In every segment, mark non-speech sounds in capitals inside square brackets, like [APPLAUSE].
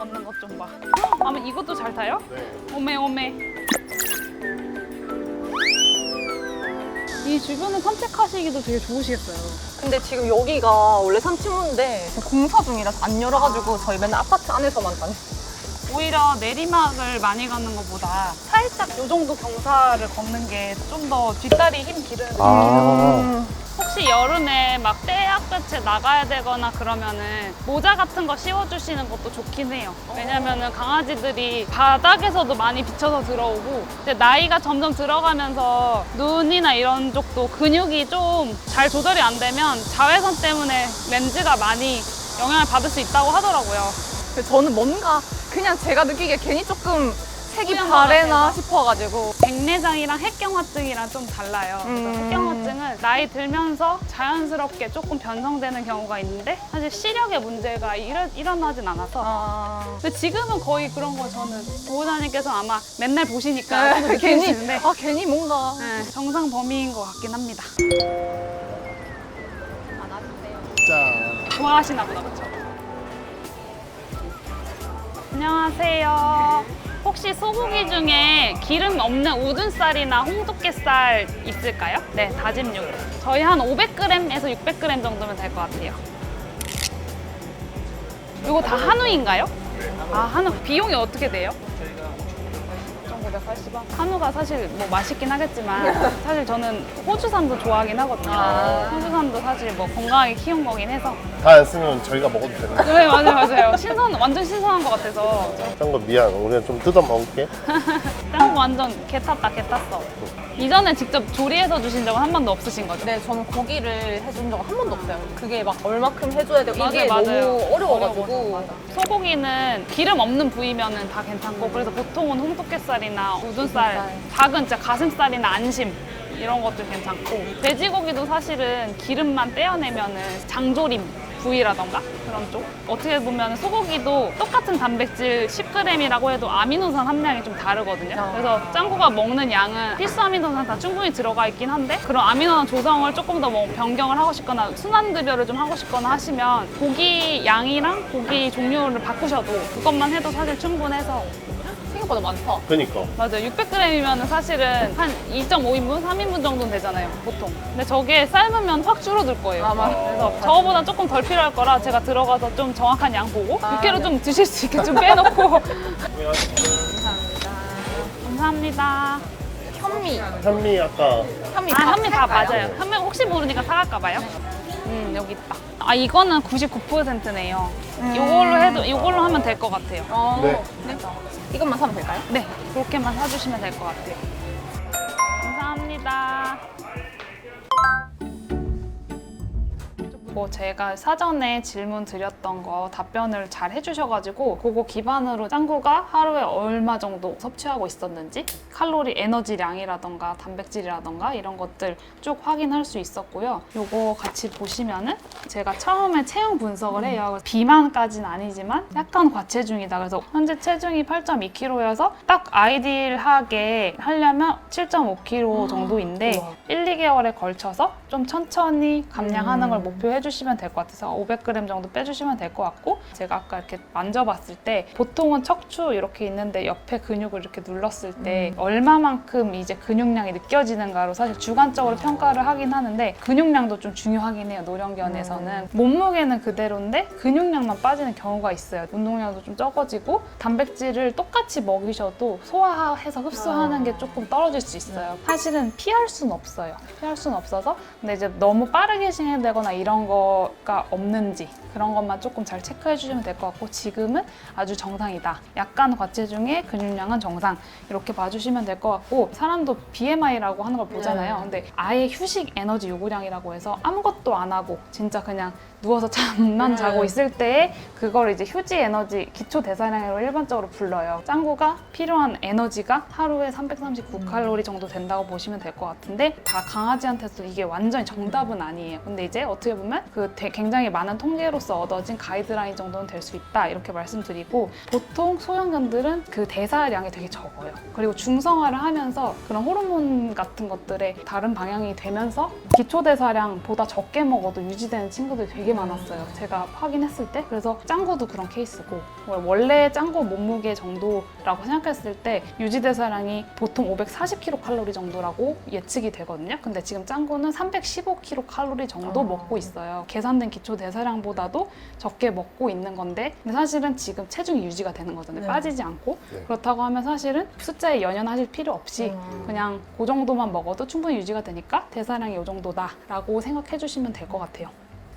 걷는 것 좀 봐. 아마 이것도 잘 타요? 네. 오메 오메. 이 주변을 산책하시기도 되게 좋으시겠어요. 근데 지금 여기가 원래 3층인데 공사 중이라서 안 열어가지고 저희 맨날 아파트 안에서만 다녀. 오히려 내리막을 많이 가는 것보다 살짝 요 정도 경사를 걷는 게 좀 더 뒷다리 힘 기르는 아. 혹시 여름에 막 떼약볕에 나가야 되거나 그러면은 모자 같은 거 씌워주시는 것도 좋긴 해요. 왜냐면은 강아지들이 바닥에서도 많이 비쳐서 들어오고 이제 나이가 점점 들어가면서 눈이나 이런 쪽도 근육이 좀 잘 조절이 안 되면 자외선 때문에 렌즈가 많이 영향을 받을 수 있다고 하더라고요. 저는 뭔가 그냥 제가 느끼기에 괜히 조금 색이 바래나. 싶어가지고 백내장이랑 핵경화증이랑 좀 달라요. 그래서 음. 핵경화증은 나이 들면서 자연스럽게 조금 변성되는 경우가 있는데 사실 시력의 문제가 일어, 일어나진 않아서 아... 근데 지금은 거의 그런 거 저는 보호자님께서 아마 맨날 보시니까 네, [LAUGHS] 괜히 괜히 느끼시는데 [LAUGHS] 아 괜히 뭔가 네, 정상 범위인 것 같긴 합니다. 안아주세요. 자. 좋아하시나 보다 그렇죠? 안녕하세요. 혹시 소고기 중에 기름 없는 우둔살이나 홍두깨살 있을까요? 네, 다짐 육. 저희 한 500g에서 600g 정도면 될 것 같아요. 이거 다 한우인가요? 아, 한우. 비용이 어떻게 돼요? 1,980원. 한우가 사실 뭐 맛있긴 하겠지만 [LAUGHS] 사실 저는 호주산도 좋아하긴 하거든요. 아. 호주산도 사실 뭐 건강하게 키운 거긴 해서 다 안 쓰면 저희가 먹어도 되는 거. 네 맞아요 맞아요 신선 완전 신선한 것 같아서 딴거 미안. 우리는 좀 뜯어 먹을게. [LAUGHS] 짱 완전 개 탔다 개 탔어 이전에 직접 조리해서 주신 적은 한 번도 없으신 거죠? 네, 저는 고기를 해준 적은 한 번도 없어요. 그게 막 얼마큼 해줘야 되고 이게 맞아요, 맞아요. 너무 어려워가지고 어려워서, 맞아. 소고기는 기름 없는 부위면은 다 괜찮고 그래서 보통은 홍두깨살이나 우둔살, 우둔살. 작은 진짜 가슴살이나 안심 이런 것도 괜찮고 돼지고기도 사실은 기름만 떼어내면은 장조림 부위라던가 그런 쪽 어떻게 보면 소고기도 똑같은 단백질 10g이라고 해도 아미노산 함량이 좀 다르거든요 아. 그래서 짱구가 먹는 양은 필수 아미노산 다 충분히 들어가 있긴 한데 그런 아미노산 조성을 조금 더 뭐 변경을 하고 싶거나 순환급여를 좀 하고 싶거나 하시면 고기 양이랑 고기 종류를 바꾸셔도 그것만 해도 사실 충분해서 생각보다 많다. 그니까. 맞아요. 600g이면 사실은 한 2.5인분, 3인분 정도는 되잖아요, 보통. 근데 저게 삶으면 확 줄어들 거예요. 아, 맞아요. 그래서 저거보다 조금 덜 필요할 거라 제가 들어가서 좀 정확한 양 보고 아, 육개로 네. 좀 드실 수 있게 좀 빼놓고. 감사합니다. [LAUGHS] 감사합니다. 현미. 현미 아까 현미 아, 밥 현미 밥 살까요? 맞아요. 현미 혹시 모르니까 사갈까 봐요. 음, 여기 있다. 아, 이거는 99%네요. 음. 이걸로 해도, 이걸로 하면 될 것 같아요. 어, 네. 네. 이것만 사면 될까요? 네, 그렇게만 사주시면 될 것 같아요. 감사합니다. 뭐 제가 사전에 질문 드렸던 거 답변을 잘 해주셔가지고 그거 기반으로 짱구가 하루에 얼마 정도 섭취하고 있었는지 칼로리 에너지량이라던가 단백질이라던가 이런 것들 쭉 확인할 수 있었고요. 요거 같이 보시면은 제가 처음에 체형 분석을 해요. 비만까지는 아니지만 약간 과체중이다. 그래서 현재 체중이 8.2kg여서 딱 아이디얼하게 하려면 7.5kg 정도인데 우와. 1, 2개월에 걸쳐서 좀 천천히 감량하는 음. 걸 목표해 주시면 될 것 같아서 500g 정도 빼주시면 될 것 같고 제가 아까 이렇게 만져봤을 때 보통은 척추 이렇게 있는데 옆에 근육을 이렇게 눌렀을 때 음. 얼마만큼 이제 근육량이 느껴지는가로 사실 주관적으로 평가를 하긴 하는데 근육량도 좀 중요하긴 해요 노령견에서는. 음. 몸무게는 그대로인데 근육량만 빠지는 경우가 있어요. 운동량도 좀 적어지고 단백질을 똑같이 먹이셔도 소화해서 흡수하는 아. 게 조금 떨어질 수 있어요. 사실은 피할 수는 없어요. 피할 수는 없어서. 근데 이제 너무 빠르게 진행되거나 이런 거가 없는지 그런 것만 조금 잘 체크해 주시면 될 것 같고 지금은 아주 정상이다. 약간 과체중에 근육량은 정상 이렇게 봐주시면 될 것 같고 사람도 BMI라고 하는 걸 보잖아요. 네. 근데 아예 휴식 에너지 요구량이라고 해서 아무것도 안 하고 진짜 그냥 누워서 잠만 네. 자고 있을 때에 그걸 이제 휴지 에너지 기초 대사량으로 일반적으로 불러요. 짱구가 필요한 에너지가 하루에 339칼로리 정도 된다고 보시면 될 것 같은데 다 강아지한테도 이게 완전히 정답은 아니에요. 근데 이제 어떻게 보면 그 대- 굉장히 많은 통계로서 얻어진 가이드라인 정도는 될 수 있다 이렇게 말씀드리고 보통 소형견들은 그 대사량이 되게 적어요. 그리고 중성화를 하면서 그런 호르몬 같은 것들의 다른 방향이 되면서 기초 대사량보다 적게 먹어도 유지되는 친구들이 되게 많았어요. 제가 확인했을 때 그래서 짱구도 그런 케이스고 원래 짱구 몸무게 정도라고 생각했을 때 유지 대사량이 보통 540kcal 정도라고 예측이 되거든요. 근데 지금 짱구는 315kcal 정도 아. 먹고 있어요. 계산된 기초 대사량보다도 적게 먹고 있는 건데 근데 사실은 지금 체중이 유지가 되는 거잖아요. 네. 빠지지 않고 네. 그렇다고 하면 사실은 숫자에 연연하실 필요 없이 음. 그냥 그 정도만 먹어도 충분히 유지가 되니까 대사량이 이 정도다라고 생각해 주시면 될 것 같아요.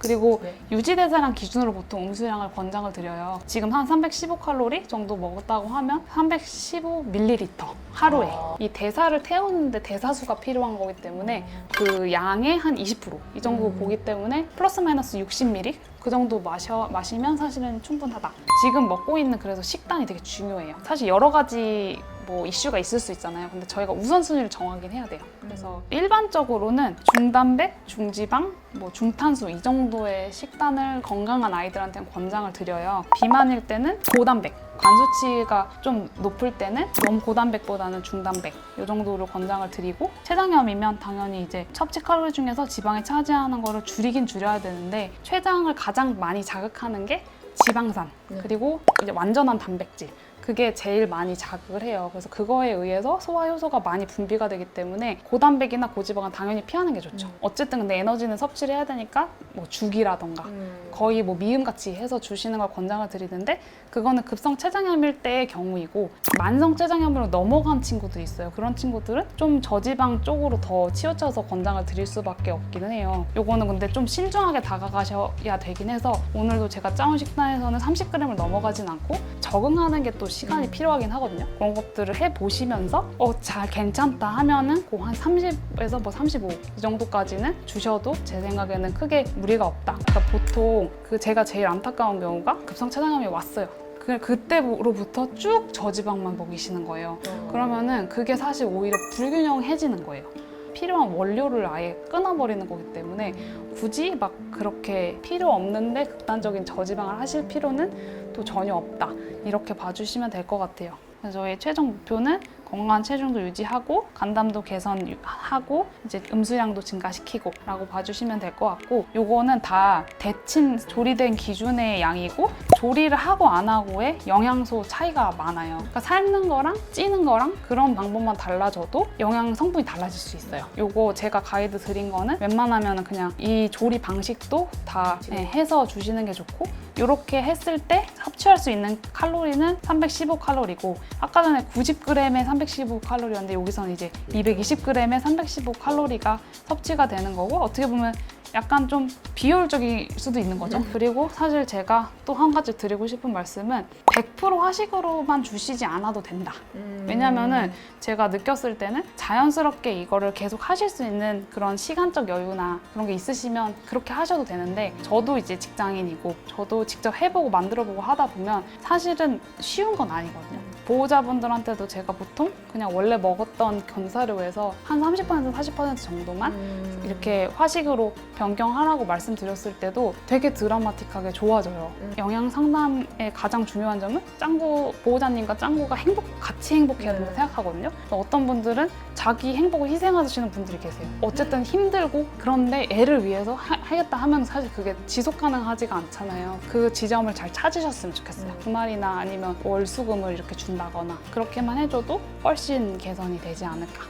그리고 네. 유지 대사량 기준으로 보통 음수량을 권장을 드려요. 지금 한 315칼로리 정도 먹었다고 하면 315ml 하루에 아. 이 대사를 태우는데 대사수가 필요한 거기 때문에 그 양의 한 20%이 정도 음. 보기 때문에 플러스 마이너스 60ml 그 정도 마셔 마시면 사실은 충분하다. 지금 먹고 있는 그래서 식단이 되게 중요해요. 사실 여러 가지 뭐 이슈가 있을 수 있잖아요. 근데 저희가 우선순위를 정하긴 해야 돼요. 그래서 일반적으로는 중단백, 중지방, 뭐 중탄수 이 정도의 식단을 건강한 아이들한테는 권장을 드려요. 비만일 때는 고단백, 간수치가 좀 높을 때는 너무 고단백보다는 중단백 이 정도로 권장을 드리고 췌장염이면 당연히 이제 섭취 칼로리 중에서 지방이 차지하는 거를 줄이긴 줄여야 되는데 췌장을 가장 많이 자극하는 게 지방산 네. 그리고 이제 완전한 단백질 그게 제일 많이 자극을 해요. 그래서 그거에 의해서 소화 효소가 많이 분비가 되기 때문에 고단백이나 고지방은 당연히 피하는 게 좋죠. 음. 어쨌든 근데 에너지는 섭취를 해야 되니까 뭐 죽이라던가 음. 거의 뭐 미음같이 해서 주시는 걸 권장을 드리는데 그거는 급성 췌장염일 때의 경우이고 만성 췌장염으로 넘어간 친구들이 있어요. 그런 친구들은 좀 저지방 쪽으로 더 치우쳐서 권장을 드릴 수밖에 없기는 해요. 요거는 근데 좀 신중하게 다가가셔야 되긴 해서 오늘도 제가 짜온 식단에서는 30g을 넘어가진 않고 적응하는 게또 시간이 음. 필요하긴 하거든요. 그런 것들을 해 보시면서 어 잘 괜찮다 하면은 그 한 30에서 뭐 35 이 정도까지는 주셔도 제 생각에는 크게 무리가 없다. 그러니까 보통 그 제가 제일 안타까운 경우가 급성 췌장염이 왔어요. 그 그때로부터 쭉 저지방만 먹이시는 거예요. 그러면은 그게 사실 오히려 불균형해지는 거예요. 필요한 원료를 아예 끊어버리는 거기 때문에 굳이 막 그렇게 필요 없는데 극단적인 저지방을 하실 필요는 또 전혀 없다. 이렇게 봐주시면 될 것 같아요. 저희 최종 목표는 건강한 체중도 유지하고 간담도 개선하고 이제 음수량도 증가시키고 라고 봐주시면 될 것 같고 요거는 다 데친 조리된 기준의 양이고 조리를 하고 안 하고의 영양소 차이가 많아요. 그러니까 삶는 거랑 찌는 거랑 그런 방법만 달라져도 영양 성분이 달라질 수 있어요. 요거 제가 가이드 드린 거는 웬만하면 그냥 이 조리 방식도 다 네, 해서 주시는 게 좋고 이렇게 했을 때 섭취할 수 있는 칼로리는 315칼로리고 아까 전에 90g에 315칼로리였는데 여기서는 이제 220g에 315칼로리가 섭취가 되는 거고 어떻게 보면 약간 좀 비효율적일 수도 있는 거죠. 그리고 사실 제가 또 한 가지 드리고 싶은 말씀은 100% 화식으로만 주시지 않아도 된다. 음. 왜냐면은 제가 느꼈을 때는 자연스럽게 이거를 계속 하실 수 있는 그런 시간적 여유나 그런 게 있으시면 그렇게 하셔도 되는데 저도 이제 직장인이고 저도 직접 해보고 만들어보고 하다 보면 사실은 쉬운 건 아니거든요. 보호자분들한테도 제가 보통 그냥 원래 먹었던 견사료에서 한 30% 40% 정도만 음. 이렇게 화식으로 변경하라고 말씀드렸을 때도 되게 드라마틱하게 좋아져요. 음. 영양 상담의 가장 중요한 점은 짱구 보호자님과 짱구가 행복 같이 행복해야 된다고 네. 생각하거든요. 어떤 분들은 자기 행복을 희생하시는 분들이 계세요. 어쨌든 힘들고 그런데 애를 위해서 하, 하겠다 하면 사실 그게 지속 가능하지가 않잖아요. 그 지점을 잘 찾으셨으면 좋겠어요. 음. 주말이나 아니면 월수금을 이렇게 준다거나 그렇게만 해줘도 훨씬 개선이 되지 않을까.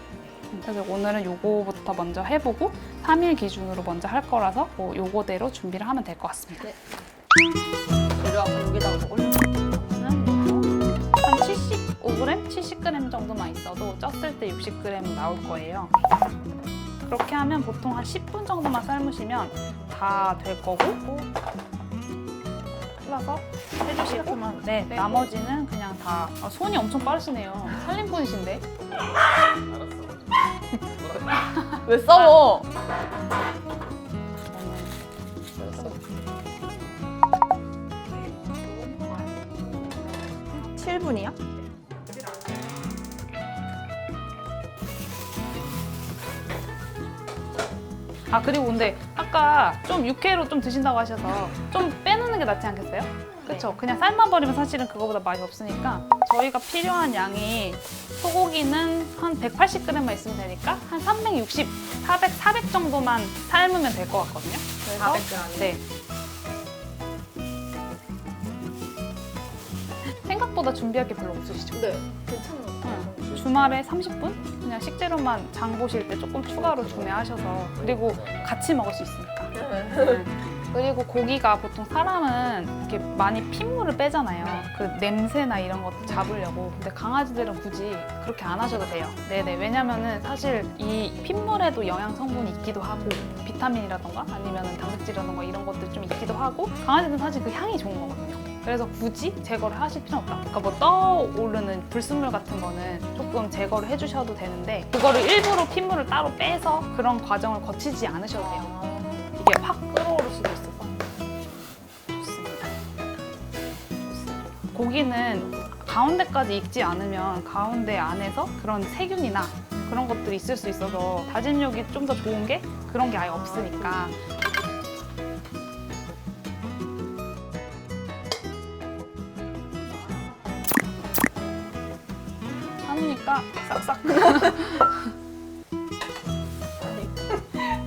그래서 오늘은 요거부터 먼저 해보고 3일 기준으로 먼저 할 거라서 뭐 요거대로 준비를 하면 될 것 같습니다. 재료하고 여기다가 올려. 한 75g, 70g 정도만 있어도 쪘을 때 60g 나올 거예요. 그렇게 하면 보통 한 10분 정도만 삶으시면 다 될 거고 잘라서 해주시고 네, 빼고. 나머지는 그냥 다 아, 손이 엄청 빠르시네요. 살림꾼이신데 왜 싸워? 7분이야? 아 그리고 근데 아까 좀 육회로 좀 드신다고 하셔서 좀 게 낫지 않겠어요? 그렇죠. 그냥 삶아 버리면 사실은 그거보다 맛이 없으니까 저희가 필요한 양이 소고기는 한 180g만 있으면 되니까 한 360, 400, 400 정도만 삶으면 될 것 같거든요. 그래서 400g. 네. 생각보다 준비할 게 별로 없으시죠? 네. 괜찮은 것 응. 주말에 30분? 그냥 식재료만 장 보실 때 조금 추가로 구매하셔서 그리고 같이 먹을 수 있으니까. 네. 그리고 고기가 보통 사람은 이렇게 많이 핏물을 빼잖아요. 그 냄새나 이런 것도 잡으려고. 근데 강아지들은 굳이 그렇게 안 하셔도 돼요. 네네. 왜냐면은 사실 이 핏물에도 영양 성분이 있기도 하고 비타민이라던가 아니면 단백질이라던가 이런 것들 좀 있기도 하고 강아지들은 사실 그 향이 좋은 거거든요. 그래서 굳이 제거를 하실 필요 없다. 그러니까 뭐 떠오르는 불순물 같은 거는 조금 제거를 해주셔도 되는데 그거를 일부러 핏물을 따로 빼서 그런 과정을 거치지 않으셔도 돼요. 고기는 가운데까지 익지 않으면 가운데 안에서 그런 세균이나 그런 것들이 있을 수 있어서 다짐육이 좀 더 좋은 게 그런 게 아예 없으니까 하니까 싹싹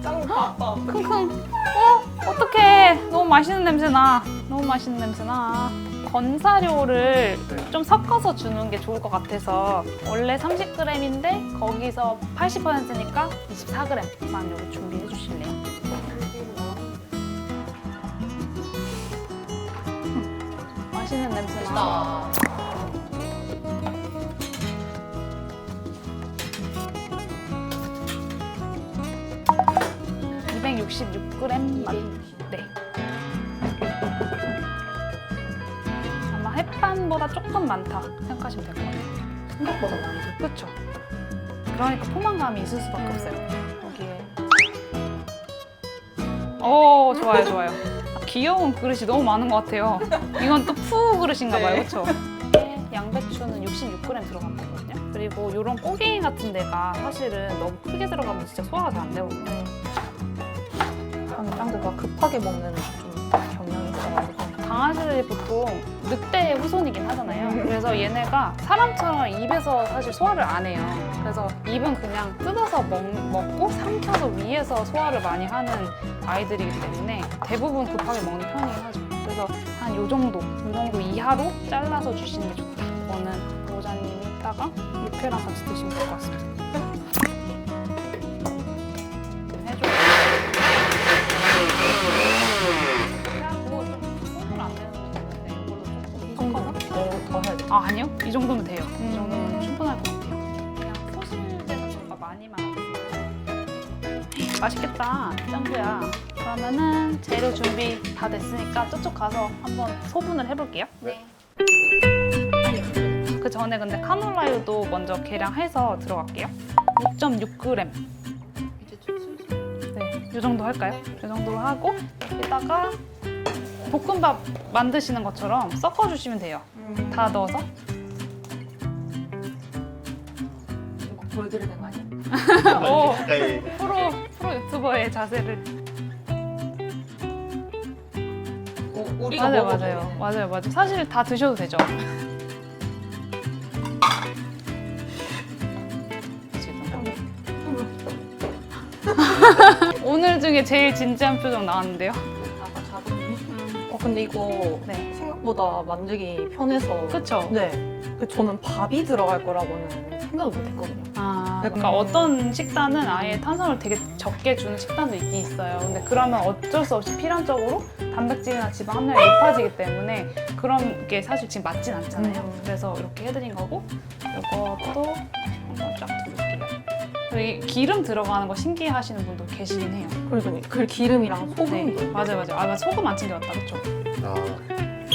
짱 바빠. 킁킁. 어? 어떡해. 너무 맛있는 냄새 나. 너무 맛있는 냄새 나. 건사료를 좀 섞어서 주는 게 좋을 것 같아서 원래 30g인데 거기서 80%니까 24g만 여기 준비해 주실래요? 음, 맛있는 냄새 나. 맛있다. 266g. 식단보다 조금 많다 생각하시면 될 것 같아요. 생각보다 많이 들 그렇죠. 그러니까 포만감이 있을 수밖에 음. 없어요. 여기에. 오 어, 좋아요 [LAUGHS] 좋아요. 귀여운 그릇이 너무 많은 것 같아요. 이건 또푸 그릇인가 봐요, 그렇죠? 양배추는 66g 들어간 거거든요. 그리고 이런 꼬갱이 같은 데가 사실은 너무 크게 들어가면 진짜 소화가 잘 안 되거든요. 음. 저는 짱구가 급하게 먹는 좀 경향이 있어가지고 강아지들이 보통 늑대의 후손이긴 하잖아요. 그래서 얘네가 사람처럼 입에서 사실 소화를 안 해요. 그래서 입은 그냥 뜯어서 먹, 먹고 삼켜서 위에서 소화를 많이 하는 아이들이기 때문에 대부분 급하게 먹는 편이긴 하죠. 그래서 한 요 정도, 요 정도 이하로 잘라서 주시는 게 좋다. 이거는 보호자님이 이따가 육회랑 같이 드시면 될 것 같습니다. 아 아니요? 이 정도면 돼요. 이 정도면 충분할 것 같아요. 그냥 소실돼서 뭔가 많이만 맛있겠다 짱구야. 그러면은 재료 준비 다 됐으니까 저쪽 가서 한번 소분을 해볼게요. 네. 그 전에 근데 카놀라유도 먼저 계량해서 들어갈게요. 6.6g 이제 좀. 네, 이 정도 할까요? 이 정도로 하고 여기다가 볶음밥 만드시는 것처럼 섞어주시면 돼요 다 넣어서? 이거 보여드려야 되는 거 아니야? 오, [LAUGHS] 가까이 프로 프로 유튜버의 자세를. 오, 우리가 맞아요 먹어도 맞아요. 되네. 맞아요 맞아요. 사실 다 드셔도 되죠. 오늘 중에 제일 진지한 표정 나왔는데요? 아까 자동이. 어 근데 이거 네 생각보다 만들기 편해서. 그쵸 네. 그 저는 밥이 들어갈 거라고는 생각을 못했거든요. 아, 그러니까 음. 어떤 식단은 아예 탄수화물 되게 적게 주는 식단도 있긴 있어요. 근데 그러면 어쩔 수 없이 필연적으로 단백질이나 지방 함량이 높아지기 때문에 그런 게 사실 지금 맞진 않잖아요. 음. 그래서 이렇게 해드린 거고 이것도 한번 쫙 두를게요. 이 기름 들어가는 거 신기해하시는 분도 계시긴 해요. 그리고 그 기름이랑 소금도. 네, 맞아요, 맞아요. 아, 맞아. 소금 안 챙겨왔다, 그렇죠?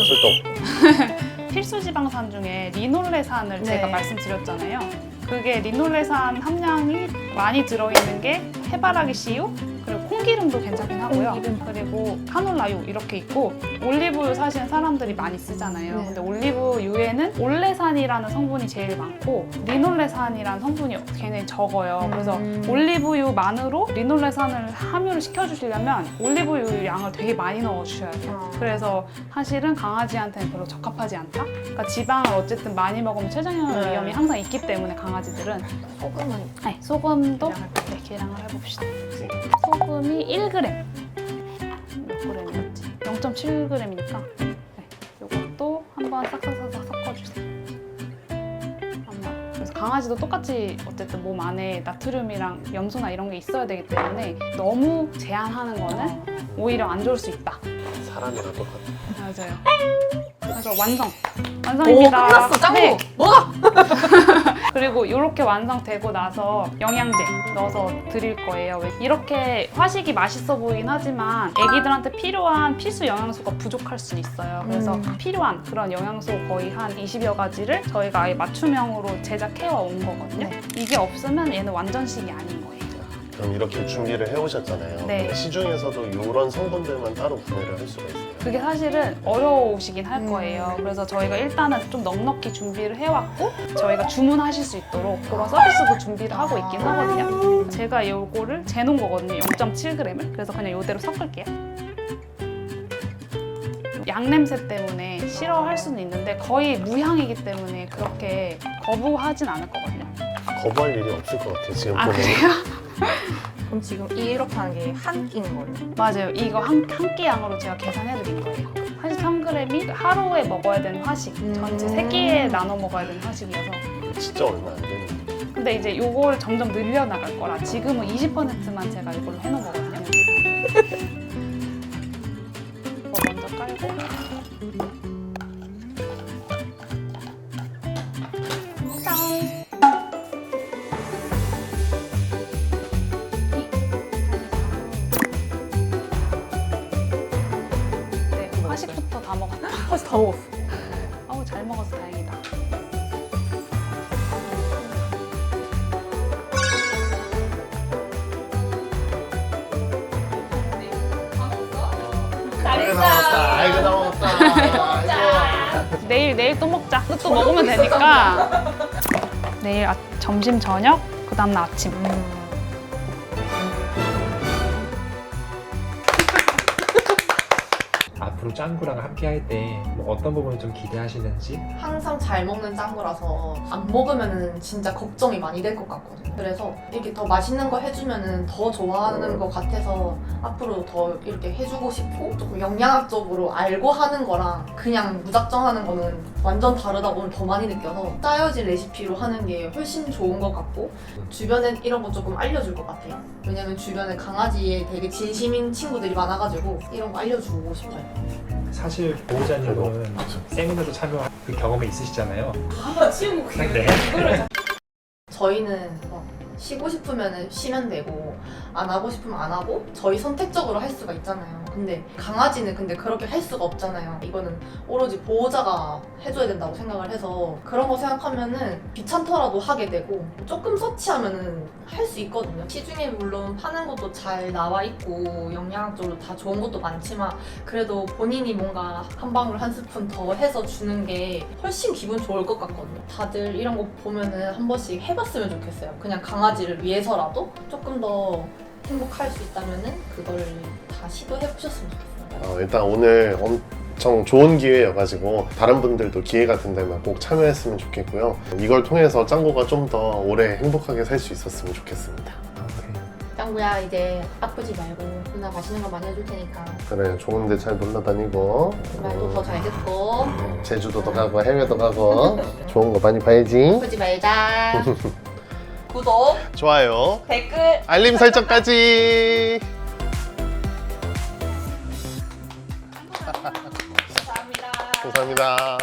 아 술떡 [LAUGHS] 필수 지방산 중에 리놀레산을 네. 제가 말씀드렸잖아요. 그게 리놀레산 함량이 많이 들어있는 게 해바라기 씨유 참기름도 괜찮긴 하고요. 그리고 카놀라유 이렇게 있고 올리브유 사실 사람들이 많이 쓰잖아요. 네. 근데 올리브유에는 올레산이라는 성분이 제일 많고 리놀레산이라는 성분이 굉장히 적어요. 그래서 음. 올리브유만으로 리놀레산을 함유를 시켜주시려면 올리브유 양을 되게 많이 넣어주셔야 돼요. 어. 그래서 사실은 강아지한테는 별로 적합하지 않다. 그러니까 지방을 어쨌든 많이 먹으면 췌장염 네. 위험이 항상 있기 때문에 강아지들은 소금은 네, 소금도 네, 계량을 해봅시다. 소금이 1g. 몇 g이었지? 0.7g이니까 네, 이것도 한번 싹싹싹싹 섞어주세요. 아마 그래서 강아지도 똑같이 어쨌든 몸 안에 나트륨이랑 염소나 이런 게 있어야 되기 때문에 너무 제한하는 거는 오히려 안 좋을 수 있다. 사람이랑 똑같아. 맞아요. 그래서 완성. 완성입니다. 오 끝났어 짱구 네. 뭐가? [LAUGHS] 그리고 이렇게 완성되고 나서 영양제 넣어서 드릴 거예요. 왜- 이렇게 화식이 맛있어 보이긴 하지만 애기들한테 필요한 필수 영양소가 부족할 수 있어요. 그래서 음. 필요한 그런 영양소 거의 한 20여 가지를 저희가 아예 맞춤형으로 제작해 온 거거든요. 네. 이게 없으면 얘는 완전식이 아닌 거예요. 그럼 이렇게 준비를 해오셨잖아요. 네. 근데 시중에서도 이런 성분들만 따로 구매를 할 수가 있어요. 그게 사실은 어려우시긴 할 음. 거예요. 그래서 저희가 일단은 좀 넉넉히 준비를 해왔고 저희가 주문하실 수 있도록 그런 서비스도 준비를 하고 있긴 하거든요. 제가 요거를 재놓은 거거든요. 0.7g을. 그래서 그냥 요대로 섞을게요. 양 냄새 때문에 싫어할 수는 있는데 거의 무향이기 때문에 그렇게 거부하진 않을 거거든요. 거부할 일이 없을 것 같아요. 지금 아 보면. 그래요? [LAUGHS] 그럼 지금 이렇게 하는 게 한 끼인 거예요? 맞아요. 이거 한, 한 끼 양으로 제가 계산해 드린 거예요. 83g이 하루에 먹어야 되는 화식. 전체 음. 세 끼에 나눠 먹어야 되는 화식이어서. 진짜 얼마 안 되는. 근데 이제 요걸 점점 늘려나갈 거라 지금은 20%만 제가 이걸로 해놓은 거거든요. [LAUGHS] 이거 먼저 깔고. 다. 먹었어 어우, 잘 먹어서 다행이다. 아이고 다 먹었다. 아이고 다 먹었다. 아이고. 내일 내일 또 먹자. 또 먹으면 되니까. [LAUGHS] 내일 아, 점심 저녁 그 다음 날 아침. 앞 짱구랑 함께 할때뭐 어떤 부분을 좀 기대하시는지 항상 잘 먹는 짱구라서 안 먹으면은 진짜 걱정이 많이 될 것 같거든요. 그래서 이렇게 더 맛있는 거 해주면은 더 좋아하는 것 같아서 앞으로 더 이렇게 해주고 싶고 조금 영양학적으로 알고 하는 거랑 그냥 무작정 하는 거는 완전 다르다고 더 많이 느껴서 짜여진 레시피로 하는 게 훨씬 좋은 것 같고 주변에 이런 거 조금 알려줄 것 같아요. 왜냐면 주변에 강아지에 되게 진심인 친구들이 많아가지고 이런 거 알려주고 싶어요. 사실 보호자님은 세미나도 참여한 그 경험이 있으시잖아요. 한번 치우고 네. 저희는 뭐 쉬고 싶으면 쉬면 되고 안 하고 싶으면 안 하고 저희 선택적으로 할 수가 있잖아요. 근데 강아지는 근데 그렇게 할 수가 없잖아요. 이거는 오로지 보호자가 해줘야 된다고 생각을 해서 그런 거 생각하면은 귀찮더라도 하게 되고 조금 서치하면은 할 수 있거든요. 시중에 물론 파는 것도 잘 나와 있고 영양학적으로 다 좋은 것도 많지만 그래도 본인이 뭔가 한 방울 한 스푼 더 해서 주는 게 훨씬 기분 좋을 것 같거든요. 다들 이런 거 보면은 한 번씩 해봤으면 좋겠어요. 그냥 강아지 를 위해서라도 조금 더 행복할 수 있다면은 그걸 다 시도해 보셨으면 좋겠어요. 어, 일단 오늘 엄청 좋은 기회여가지고 다른 분들도 기회가 된다면 꼭 참여했으면 좋겠고요. 이걸 통해서 짱구가 좀 더 오래 행복하게 살 수 있었으면 좋겠습니다. 짱구야 이제 아프지 말고 누나 맛있는 거 많이 해줄 테니까 그래 좋은데 잘 놀러 다니고 말도 더 잘 듣고 음, 제주도도 가고 해외도 가고 좋은 거 많이 봐야지. 아프지 말자. [LAUGHS] 구독, 좋아요. 댓글 알림 설정까지. 감사합니다. 감사합니다.